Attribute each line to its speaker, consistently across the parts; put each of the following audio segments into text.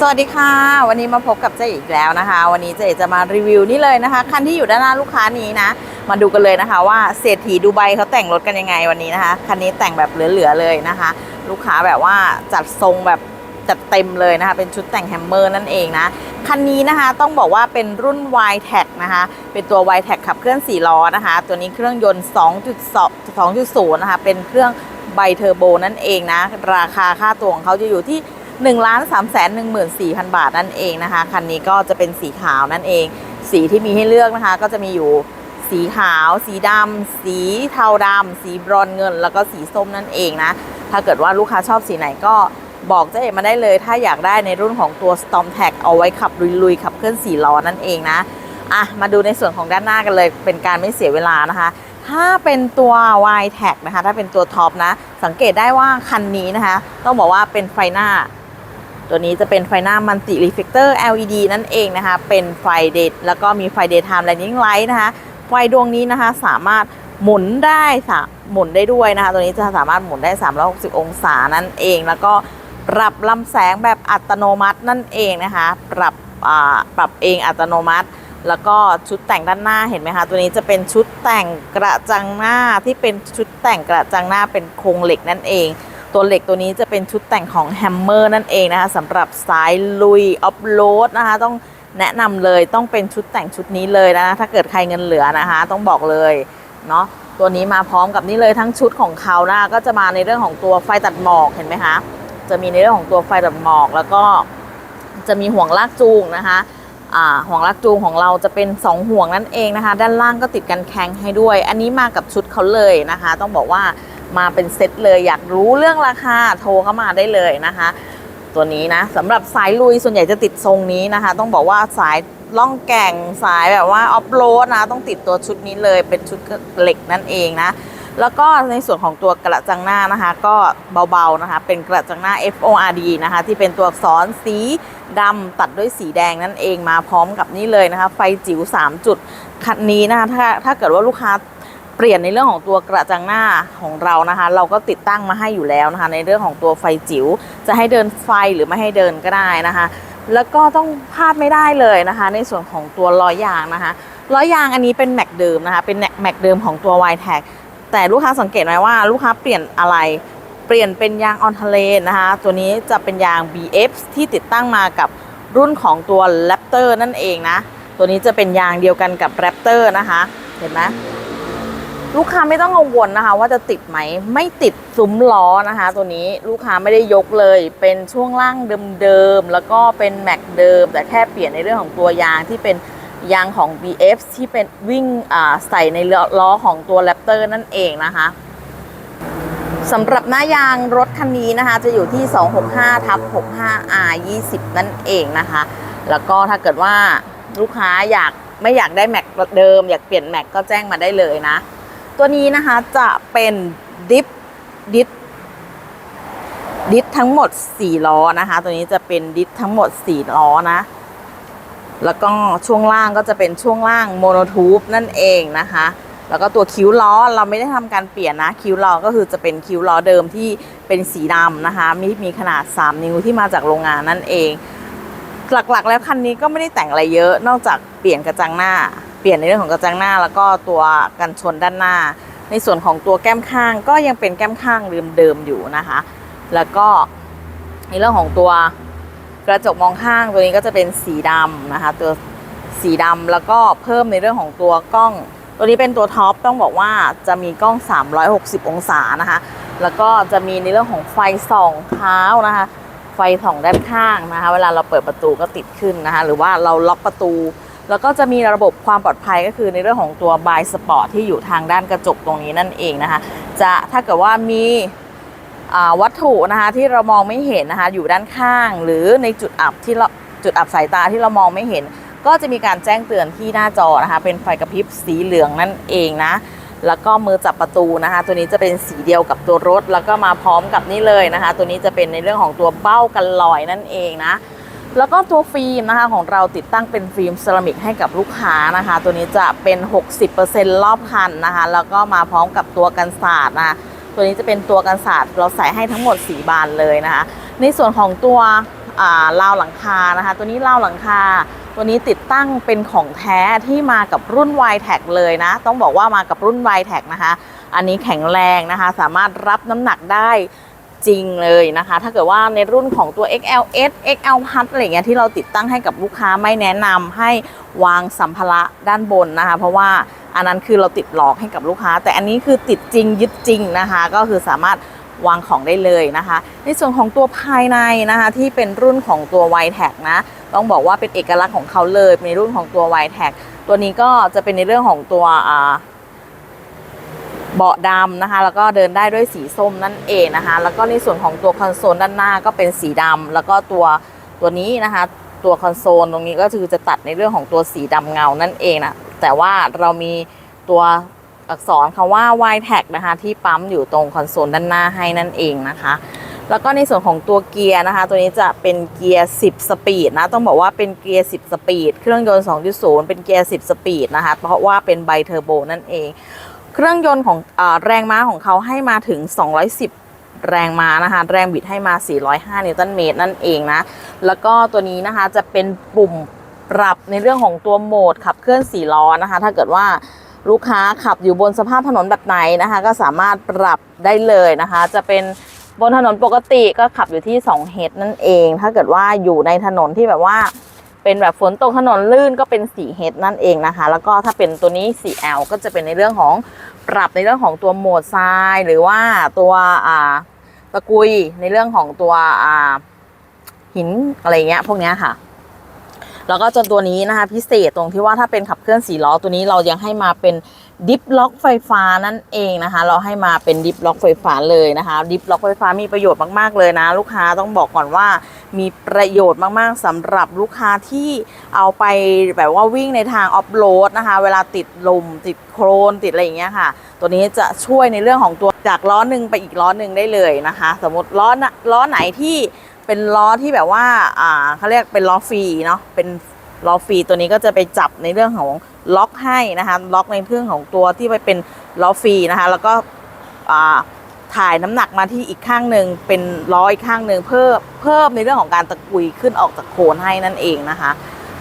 Speaker 1: สวัสดีค่ะ วันนี้มาพบกับเจ๊อีกแล้วนะคะ วันนี้เจ๊จะมารีวิวนี่เลยนะคะคันที่อยู่ด้านหน้าลูกค้านี้นะ มาดูกันเลยนะคะ ว่าเศรษฐีดูไบเขาแต่งรถกันยังไงวันนี้นะคะคันนี้แต่งแบบเหลือๆเลยนะคะ ลูกค้าแบบว่าจัดทรงแบบจัดเต็มเลยนะคะ เป็นชุดแต่งแฮมเมอร์นั่นเองนะคันนี้นะคะต้องบอกว่าเป็นรุ่น y t e c นะคะ เป็นตัว y t e c ขับเคลื่อน4ล้อนะคะ ตัวนี้เครื่องยนต์ 2.2 2.0 นะคะ เป็นเครื่องไบเทอร์โบนั่นเองนะ ราคาค่าตัวของเขาจะอยู่ที่ 1 3 1 4 0 0 0 บาทนั่นเองนะคะ คันนี้ก็จะเป็นสีขาวนั่นเอง สีที่มีให้เลือกนะคะ ก็จะมีอยู่สีขาว สีดำ สีเทาดำ สีบรอนเงิน แล้วก็สีส้มนั่นเองนะ ถ้าเกิดว่าลูกค้าชอบสีไหนก็บอกเจ๊เอกมาได้เลย ถ้าอยากได้ในรุ่นของตัว Storm t a g เอาไว้ขับลุยๆขับเคลื่อน4ล้อนั่นเองนะอะมาดูในส่วนของด้านหน้ากันเลย เป็นการไม่เสียเวลานะคะ ถ้าเป็นตัว y t a g นะคะ ถ้าเป็นตัวท็อปนะ สังเกตได้ว่าคันนี้นะคะ ต้องบอกว่าเป็นไฟหน้า ตัวนี้จะเป็นไฟหน้ามันติรีเฟกเตอร์ LED นั่นเองนะคะ เป็นไฟเดทแล้วก็มีไฟ daytime running light นะคะ ไฟดวงนี้นะคะสามารถหมุนได้สะหมุนได้ด้วยนะคะ ตัวนี้จะสามารถหมุนได้ 360 องศานั่นเอง แล้วก็ปรับลำแสงแบบอัตโนมัตินั่นเองนะคะ ปรับปรับเองอัตโนมัติ แล้วก็ชุดแต่งด้านหน้าเห็นไหมคะ ตัวนี้จะเป็นชุดแต่งกระจังหน้าที่เป็นชุดแต่งกระจังหน้าเป็นโครงเหล็กนั่นเอง ตัวเหล็กตัวนี้จะเป็นชุดแต่งของแฮมเมอร์นั่นเองนะคะสำหรับสายลุยออฟโรดนะคะต้องแนะนำเลยต้องเป็นชุดแต่งชุดนี้เลยนะถ้าเกิดใครเงินเหลือนะคะต้องบอกเลยเนาะตัวนี้มาพร้อมกับนี่เลยทั้งชุดของเขานะก็จะมาในเรื่องของตัวไฟตัดหมอกเห็นไหมคะจะมีในเรื่องของตัวไฟตัดหมอกแล้วก็จะมีห่วงลากจูงนะคะห่วงลากจูงของเราจะเป็น 2 ห่วงนั่นเองนะคะ ด้านล่างก็ติดกันแข็งให้ด้วย อันนี้มากับชุดเขาเลยนะคะ ต้องบอกว่า มาเป็นเซตเลยอยากรู้เรื่องราคาโทรเข้ามาได้เลยนะคะ ตัวนี้นะสำหรับสายลุยส่วนใหญ่จะติดทรงนี้นะคะ ต้องบอกว่าสายล่องแก่งสายแบบว่าออฟโรดนะ ต้องติดตัวชุดนี้เลยเป็นชุดเหล็กนั่นเองนะ แล้วก็ในส่วนของตัวกระจังหน้านะคะ ก็เบาๆนะคะ เป็นกระจังหน้า FORD นะคะ ที่เป็นตัวอักษรสีดำตัดด้วยสีแดงนั่นเองมาพร้อมกับนี่เลยนะคะ ไฟจิ๋ว3 จุดคันนี้นะคะถ้าถ้าเกิดว่าลูกค้า เปลี่ยนในเรื่องของตัวกระจังหน้าของเรานะคะ เราก็ติดตั้งมาให้อยู่แล้วนะคะ ในเรื่องของตัวไฟจิ๋วจะให้เดินไฟหรือไม่ให้เดินก็ได้นะคะ แล้วก็ต้องพลาดไม่ได้เลยนะคะ ในส่วนของตัวล้อยางนะคะล้อยางอันนี้เป็นแม็กเดิมนะคะ เป็นแม็กเดิมของตัว y t a g แต่ลูกค้าสังเกตไหมว่าลูกค้าเปลี่ยนอะไรเปลี่ยนเป็นยางออนทะเลนะคะ ตัวนี้จะเป็นยาง BF ที่ติดตั้งมากับรุ่นของตัว Raptor นั่นเองนะ ตัวนี้จะเป็นยางเดียวกันกับ Raptor นะคะ เห็นไหม ลูกค้าไม่ต้องกังวลนะคะ ว่าจะติดไหมไม่ติดซุ้มล้อนะคะ ตัวนี้ลูกค้าไม่ได้ยกเลย เป็นช่วงล่างเดิมๆแล้วก็เป็นแม็กเดิม แต่แค่เปลี่ยนในเรื่องของตัวยางที่เป็นยางของ BF ที่เป็นวิ่งใส่ในล้อของตัว Raptor นั่นเองนะคะสำหรับหน้ายางรถคันนี้นะคะ จะอยู่ที่ 265ทับ 65 R 20 นั่นเองนะคะ แล้วก็ถ้าเกิดว่าลูกค้าอยากไม่อยากได้แม็กเดิม อยากเปลี่ยนแม็กก็แจ้งมาได้เลยนะ ตัวนี้นะคะจะเป็นดิฟดิฟดิฟทั้งหมด 4 ล้อนะคะ ตัวนี้จะเป็นดิฟทั้งหมด 4 ล้อนะ แล้วก็ช่วงล่างก็จะเป็นช่วงล่างโมโนทูบนั่นเองนะคะ แล้วก็ตัวคิ้วล้อเราไม่ได้ทำการเปลี่ยนนะ คิ้วล้อก็คือจะเป็นคิ้วล้อเดิมที่เป็นสีดำนะคะ มีมีขนาด 3 นิ้วที่มาจากโรงงานนั่นเอง หลักๆ แล้วคันนี้ก็ไม่ได้แต่งอะไรเยอะ นอกจากเปลี่ยนกระจังหน้า เปลี่ยนในเรื่องของกระจังหน้า แล้วก็ตัวกันชนด้านหน้า ในส่วนของตัวแก้มข้างก็ยังเป็นแก้มข้างเดิมๆอยู่นะคะ แล้วก็ในเรื่องของตัวกระจกมองข้างตัวนี้ก็จะเป็นสีดำนะคะ ตัวสีดำแล้วก็เพิ่มในเรื่องของตัวกล้อง ตัวนี้เป็นตัวท็อปต้องบอกว่าจะมีกล้อง 360 องศานะคะ แล้วก็จะมีในเรื่องของไฟส่องเท้านะคะ ไฟส่องด้านข้างนะคะ เวลาเราเปิดประตูก็ติดขึ้นนะคะ หรือว่าเราล็อกประตู แล้วก็จะมีระบบความปลอดภัยก็คือในเรื่องของตัวบายสปอร์ตที่อยู่ทางด้านกระจกตรงนี้นั่นเองนะคะ จะถ้าเกิดว่ามีวัตถุนะคะที่เรามองไม่เห็นนะคะอยู่ด้านข้าง หรือในจุดอับที่เราจุดอับสายตาที่เรามองไม่เห็น ก็จะมีการแจ้งเตือนที่หน้าจอนะคะ เป็นไฟกระพริบสีเหลืองนั่นเองนะแล้วก็มือจับประตูนะคะ ตัวนี้จะเป็นสีเดียวกับตัวรถ แล้วก็มาพร้อมกับนี่เลยนะคะ ตัวนี้จะเป็นในเรื่องของตัวเบ้ากันลอยนั่นเองนะ แล้วก็ตัวฟิล์มนะคะของเราติดตั้งเป็นฟิล์มเซรามิกให้กับลูกค้านะคะ ตัวนี้จะเป็น 60%รอบคันนะคะ แล้วก็มาพร้อมกับตัวกันศาสตร์นะคะตัวนี้จะเป็นตัวกันศาสตร์เราใส่ให้ทั้งหมด 4 บานเลยนะคะ ในส่วนของตัวอ่าราวหลังคานะคะ ตัวนี้ราวหลังคา ตัวนี้ติดตั้งเป็นของแท้ที่มากับรุ่น y t แทเลยนะ ต้องบอกว่ามากับรุ่น y t แทนะคะ อันนี้แข็งแรงนะคะ สามารถรับน้ำหนักได้ จริงเลยนะคะ ถ้าเกิดว่าในรุ่นของตัว XLS XL Plus อะไรเงี้ยที่เราติดตั้งให้กับลูกค้าไม่แนะนำให้วางสัมภาระด้านบนนะคะ เพราะว่าอันนั้นคือเราติดหลอกให้กับลูกค้า แต่อันนี้คือติดจริงยึดจริงนะคะ ก็คือสามารถวางของได้เลยนะคะ ในส่วนของตัวภายในนะคะที่เป็นรุ่นของตัว y t แทนะ ต้องบอกว่าเป็นเอกลักษณ์ของเขาเลยในรุ่นของตัว y t แทตัวนี้ก็จะเป็นในเรื่องของตัว เบาะดำนะคะ แล้วก็เดินได้ด้วยสีส้มนั่นเองนะคะ แล้วก็ในส่วนของตัวคอนโซลด้านหน้าก็เป็นสีดำแล้วก็ตัวตัวนี้นะคะ ตัวคอนโซลตรงนี้ก็คือจะตัดในเรื่องของตัวสีดำเงานั่นเองนะแต่ว่าเรามีตัวอักษรคำว่า y t a g นะคะ ที่ปั๊มอยู่ตรงคอนโซลด้านหน้าให้นั่นเองนะคะ แล้วก็ในส่วนของตัวเกียร์นะคะ ตัวนี้จะเป็นเกียร์ 10 สปีดนะ ต้องบอกว่าเป็นเกียร์ 10 สปีด เครื่องยนต์ 2.0 เป็นเกียร์ 10 สปีดนะคะ เพราะว่าเป็นไบเทอร์โบนั่นเอง เครื่องยนต์ของอแรงม้าของเขาให้มาถึง 210 แรงม้านะคะ แรงบิดให้มา 405 นิวตันเมตรนั่นเองนะ แล้วก็ตัวนี้นะคะจะเป็นปุ่มปรับในเรื่องของตัวโหมดขับเคลื่อน4ล้อนะคะ ถ้าเกิดว่าลูกค้าขับอยู่บนสภาพถนนแบบไหนนะคะ ก็สามารถปรับได้เลยนะคะ จะเป็นบนถนนปกติก็ขับอยู่ที่2เฮดนั่นเอง ถ้าเกิดว่าอยู่ในถนนที่แบบว่า เป็นแบบฝนตกถนนลื่นก็เป็นสีเฮดนั่นเองนะคะ แล้วก็ถ้าเป็นตัวนี้สี L ก็จะเป็นในเรื่องของปรับในเรื่องของตัวโหมดทราย หรือว่าตัวอ่าตะกุยในเรื่องของตัวอ่าหินอะไรเงี้ยพวกเนี้ยค่ะ แล้วก็จนตัวนี้นะคะ พิเศษตรงที่ว่าถ้าเป็นขับเคลื่อนสีล้อตัวนี้เรายังให้มาเป็นดิฟล็อกไฟฟ้านั่นเองนะคะ เราให้มาเป็นดิฟล็อกไฟฟ้าเลยนะคะ ดิฟล็อกไฟฟ้ามีประโยชน์มากๆเลยนะ ลูกค้าต้องบอกก่อนว่ามีประโยชน์มากๆสำหรับลูกค้าที่เอาไปแบบว่าวิ่งในทางออฟโรดนะคะ เวลาติดลมติดโครนติดอะไรอย่างเงี้ยค่ะ ตัวนี้จะช่วยในเรื่องของตัวจากล้อหนึ่งไปอีกล้อหนึ่งได้เลยนะคะ สมมติล้อน่ะล้อไหนที่ เป็นล้อที่แบบว่า อ่าเขาเรียกเป็นล้อฟรีเนาะ เป็นล้อฟรีตัวนี้ก็จะไปจับในเรื่องของล็อกให้นะคะ ล็อกในเรื่องของตัวที่ไปเป็นล้อฟรีนะคะ แล้วก็อ่าถ่ายน้ำหนักมาที่อีกข้างหนึ่งเป็นล้ออีกข้างหนึ่งเพิ่มเพิ่มในเรื่องของการตะกุยขึ้นออกจากโคนให้นั่นเองนะคะ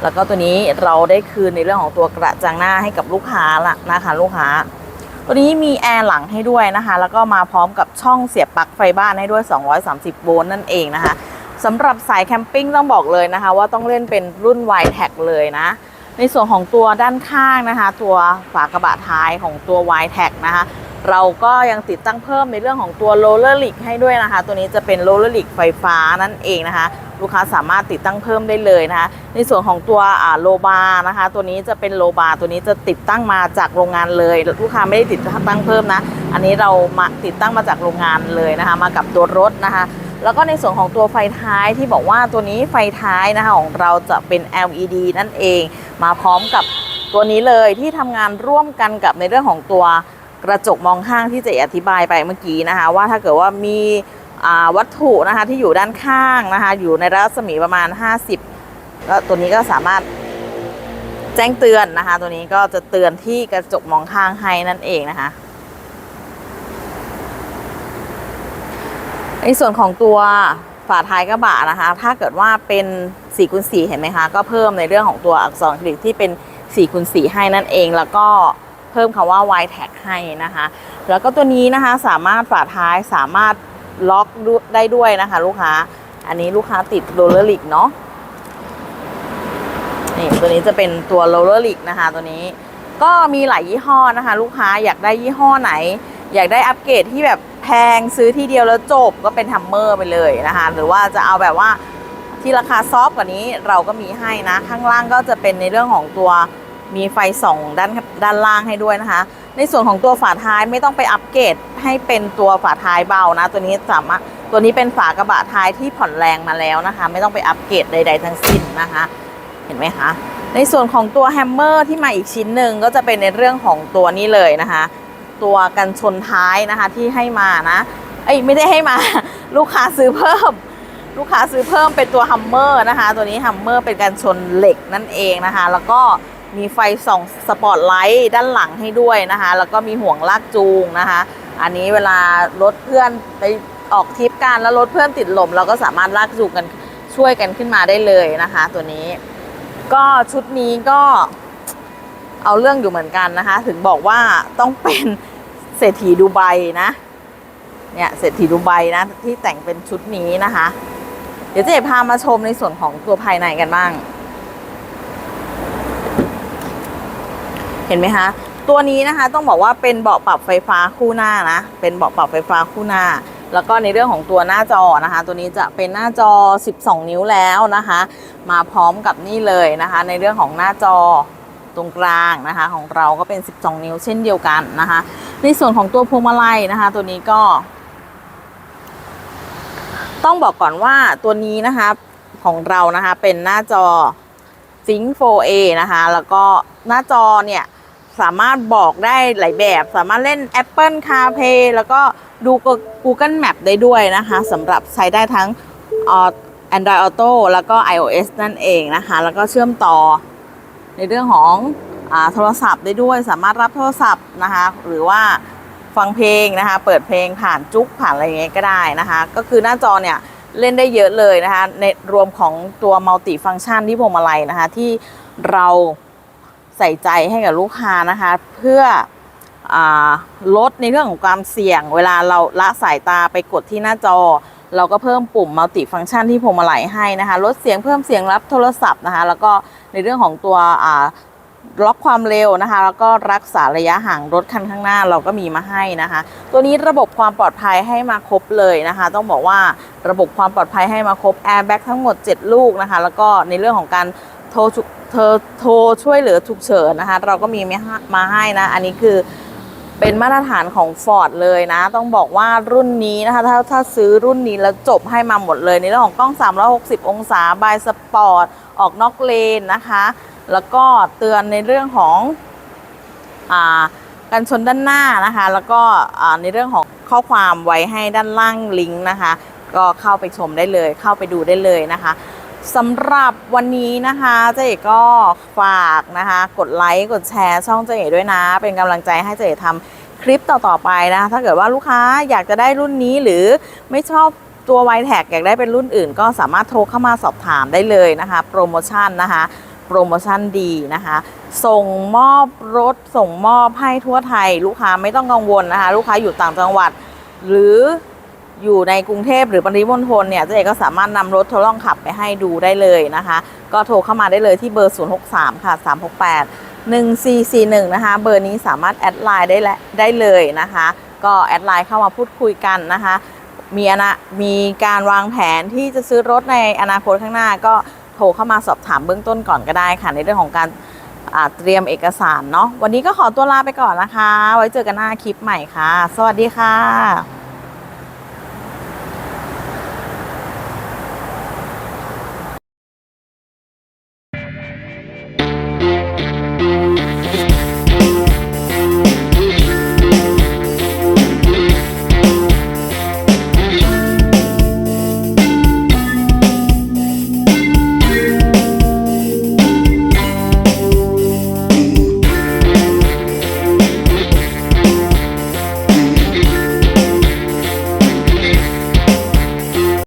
Speaker 1: แล้วก็ตัวนี้เราได้คืนในเรื่องของตัวกระจังหน้าให้กับลูกค้าละนะคะลูกค้า ตัวนี้มีแอร์หลังให้ด้วยนะคะ แล้วก็มาพร้อมกับช่องเสียบปลั๊กไฟบ้านให้ด้วย 230 โวลต์นั่นเองนะคะ สำหรับสายแคมปิ้งต้องบอกเลยนะคะ ว่าต้องเล่นเป็นรุ่น y t แท็เลยนะ ในส่วนของตัวด้านข้างนะคะ ตัวฝากระบะท้ายของตัว y t แท็นะคะ เราก็ยังติดตั้งเพิ่มในเรื่องของตัว roller l i g ให้ด้วยนะคะ ตัวนี้จะเป็น roller l i g ไฟฟ้านั่นเองนะคะ ลูกค้าสามารถติดตั้งเพิ่มได้เลยนะคะ ในส่วนของตัวโลบาร์นะคะ ตัวนี้จะเป็นโลบาร์ตัวนี้จะติดตั้งมาจากโรงงานเลย ลูกค้าไม่ได้ติดตั้งเพิ่มนะ อันนี้เรามาติดตั้งมาจากโรงงานเลยนะคะ มากับตัวรถนะคะ แล้วก็ในส่วนของตัวไฟท้ายที่บอกว่าตัวนี้ไฟท้ายนะคะของเราจะเป็น LED นั่นเอง มาพร้อมกับตัวนี้เลยที่ทำงานร่วมกันกับในเรื่องของตัวกระจกมองข้างที่เจะอธิบายไปเมื่อกี้นะคะ ว่าถ้าเกิดว่ามีวัตถุนะคะที่อยู่ด้านข้างนะคะ อยู่ในรัศมีประมาณ 50ก็ตัวนี้ก็สามารถแจ้งเตือนนะคะ ตัวนี้ก็จะเตือนที่กระจกมองข้างให้นั่นเองนะคะ ในส่วนของตัวฝาท้ายกระบะนะคะ ถ้าเกิดว่าเป็น4คูณ4เห็นไหมคะ ก็เพิ่มในเรื่องของตัวอักษรกรีกที่เป็น4คูณ4ให้นั่นเอง แล้วก็เพิ่มคำว่า y tag ให้นะคะ แล้วก็ตัวนี้นะคะสามารถฝาท้ายสามารถล็อกได้ด้วยนะคะ ลูกค้า อันนี้ลูกค้าติดโรลเลอร์ลิกเนาะ นี่ตัวนี้จะเป็นตัวโรลเลอร์ลิกนะคะ ตัวนี้ ก็มีหลายยี่ห้อนะคะ ลูกค้าอยากได้ยี่ห้อไหน อยากได้อัปเกรดที่แบบ แพงซื้อที่เดียวแล้วจบก็เป็นทัมเมอร์ไปเลยนะคะหรือว่าจะเอาแบบว่าที่ราคาซอฟกว่านี้เราก็มีให้นะ ข้างล่างก็จะเป็นในเรื่องของตัวมีไฟส่องด้านด้านล่างให้ด้วยนะคะ ในส่วนของตัวฝาท้ายไม่ต้องไปอัปเกรดให้เป็นตัวฝาท้ายเบานะ ตัวนี้สามารถตัวนี้เป็นฝากระบะท้ายที่ผ่อนแรงมาแล้วนะคะ ไม่ต้องไปอัปเกรดใด ๆ ทั้งสิ้นนะคะ เห็นไหมคะในส่วนของตัวแฮมเมอร์ที่มาอีกชิ้นหนึ่งก็จะเป็นในเรื่องของตัวนี้เลยนะคะ ตัวกันชนท้ายนะคะที่ให้มานะเอ้ยไม่ได้ให้มา ลูกค้าซื้อเพิ่ม ลูกค้าซื้อเพิ่มเป็นตัวฮัมเมอร์นะคะ ตัวนี้ฮัมเมอร์เป็นการชนเหล็กนั่นเองนะคะ แล้วก็มีไฟส่องสปอตไลท์ด้านหลังให้ด้วยนะคะ แล้วก็มีห่วงลากจูงนะคะ อันนี้เวลารถเพื่อนไปออกทริปกันแล้วรถเพื่อนติดลม เราก็สามารถลากจูงกันช่วยกันขึ้นมาได้เลยนะคะ ตัวนี้ ก็ชุดนี้ก็ เอาเรื่องอยู่เหมือนกันนะคะ ถึงบอกว่าต้องเป็นเศรษฐีดูไบนะ เนี่ยเศรษฐีดูไบนะที่แต่งเป็นชุดนี้นะคะ เดี๋ยวเจะพามาชมในส่วนของตัวภายในกันบ้าง เห็นไหมคะ ตัวนี้นะคะต้องบอกว่าเป็นเบาะปรับไฟฟ้าคู่หน้านะ เป็นเบาะปรับไฟฟ้าคู่หน้าแล้วก็ในเรื่องของตัวหน้าจอนะคะ ตัวนี้จะเป็นหน้าจอ 12 นิ้วแล้วนะคะ มาพร้อมกับนี่เลยนะคะ ในเรื่องของหน้าจอ ตรงกลางนะคะ ของเราก็เป็น 12 นิ้วเช่นเดียวกันนะคะ ในส่วนของตัวพวงมาลัยนะคะ ตัวนี้ก็ ต้องบอกก่อนว่าตัวนี้นะคะของเรานะคะเป็นหน้าจอ Sync 4A นะคะ แล้วก็หน้าจอเนี่ยสามารถบอกได้หลายแบบ สามารถเล่น Apple CarPlay แล้วก็ดู Google Map ได้ด้วยนะคะสำหรับใช้ได้ทั้งเอ่อ Android Auto แล้วก็ iOS นั่นเองนะคะ แล้วก็เชื่อมต่อ ในเรื่องของอโทรศัพท์ได้ด้วยสามารถรับโทรศัพท์นะคะ หรือว่าฟังเพลงนะคะ เปิดเพลงผ่านจุกผ่านอะไรเงี้ยก็ได้นะคะ ก็คือหน้าจอเนี่ยเล่นได้เยอะเลยนะคะ ในรวมของตัวมัลติฟัง c t ชันที่พวงมาลัยนะคะ ที่เราใส่ใจให้กับลูกค้านะคะ เพื่ออลดในเรื่องของความเสี่ยง เวลาเราละสายตาไปกดที่หน้าจอ เราก็เพิ่มปุ่มมัลติฟัง c t ชันที่พวงมาลัยให้นะคะ ลดเสียงเพิ่มเสียงรับโทรศัพท์นะคะ แล้วก็ ในเรื่องของตัวอ่าล็อกความเร็วนะคะ แล้วก็รักษาระยะห่างรถคันข้างหน้าเราก็มีมาให้นะคะ ตัวนี้ระบบความปลอดภัยให้มาครบเลยนะคะ ต้องบอกว่าระบบความปลอดภัยให้มาครบแอร์แบ็กทั้งหมด 7 ลูกนะคะ แล้วก็ในเรื่องของการโทรเธอโทรช่วยเหลือฉุกเฉินนะคะ เราก็มีมาให้นะ อันนี้คือ เป็นมาตรฐานของ Ford เลยนะ ต้องบอกว่ารุ่นนี้นะคะ ถ้าถ้าซื้อรุ่นนี้แล้วจบให้มาหมดเลย ในเรื่องของกล้อง 360 องศาบายสปอร์ต ออกนอกเลนนะคะ แล้วก็เตือนในเรื่องของอ่ากันชนด้านหน้านะคะ แล้วก็อ่าในเรื่องของข้อความไว้ให้ด้านล่างลิงก์นะคะ ก็เข้าไปชมได้เลย เข้าไปดูได้เลยนะคะ สำหรับวันนี้นะคะเจ๊ก็ฝากนะคะ กดไลค์กดแชร์ช่องเจ๊ด้วยนะ เป็นกำลังใจให้เจ๊ทำคลิปต่อๆไปนะคะ ถ้าเกิดว่าลูกค้าอยากจะได้รุ่นนี้หรือไม่ชอบตัว y t แท็กอยากได้เป็นรุ่นอื่น ก็สามารถโทรเข้ามาสอบถามได้เลยนะคะ โปรโมชั่นนะคะ โปรโมชั่นดีนะคะ ส่งมอบรถส่งมอบให้ทั่วไทย ลูกค้าไม่ต้องกังวลนะคะ ลูกค้าอยู่ต่างจังหวัด หรือ อยู่ในกรุงเทพหรือปริมณฑลเนี่ยเจ๊เอกก็สามารถนำรถทดลองขับไปให้ดูได้เลยนะคะ ก็โทรเข้ามาได้เลยที่เบอร์ 063 ค่ะ 368 1441 นะคะ เบอร์นี้สามารถแอดไลน์ได้ได้เลยนะคะ ก็แอดไลน์เข้ามาพูดคุยกันนะคะ มีอนามีการวางแผนที่จะซื้อรถในอนาคตข้างหน้า ก็โทรเข้ามาสอบถามเบื้องต้นก่อนก็ได้ค่ะ ในเรื่องของการเตรียมเอกสารเนาะวันนี้ก็ขอตัวลาไปก่อนนะคะ ไว้เจอกันหน้าคลิปใหม่ค่ะ สวัสดีค่ะ